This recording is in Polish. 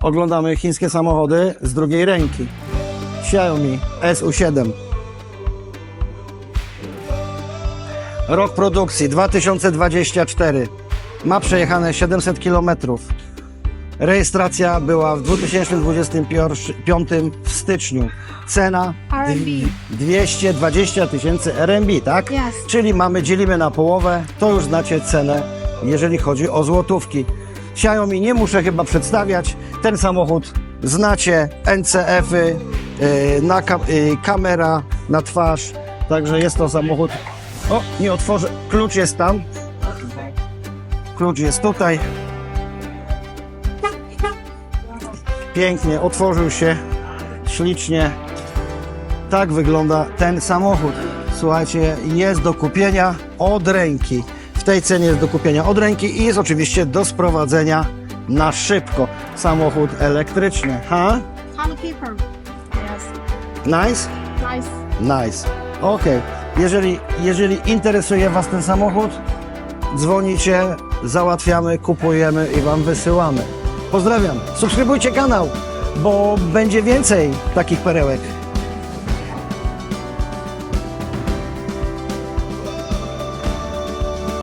Oglądamy chińskie samochody z drugiej ręki. Xiaomi SU7. Rok produkcji 2024. Ma przejechane 700 km. Rejestracja była w 2025 w styczniu. Cena RMB. 220 tysięcy RMB, tak? Yes. Czyli mamy, dzielimy na połowę, to już znacie cenę, jeżeli chodzi o złotówki. Xiaomi nie muszę chyba przedstawiać, ten samochód znacie, NCF-y, yy, na ka- yy, kamera na twarz, także jest to samochód, o nie otworzę, klucz jest tam, klucz jest tutaj, pięknie, otworzył się, ślicznie, tak wygląda ten samochód. Słuchajcie, jest do kupienia od ręki. W tej cenie jest do kupienia od ręki i jest oczywiście do sprowadzenia na szybko. Samochód elektryczny. Ha? Yes. Nice? Nice. Nice. Okej. Jeżeli, jeżeli interesuje Was ten samochód, dzwonicie, załatwiamy, kupujemy i Wam wysyłamy. Pozdrawiam. Subskrybujcie kanał, bo będzie więcej takich perełek.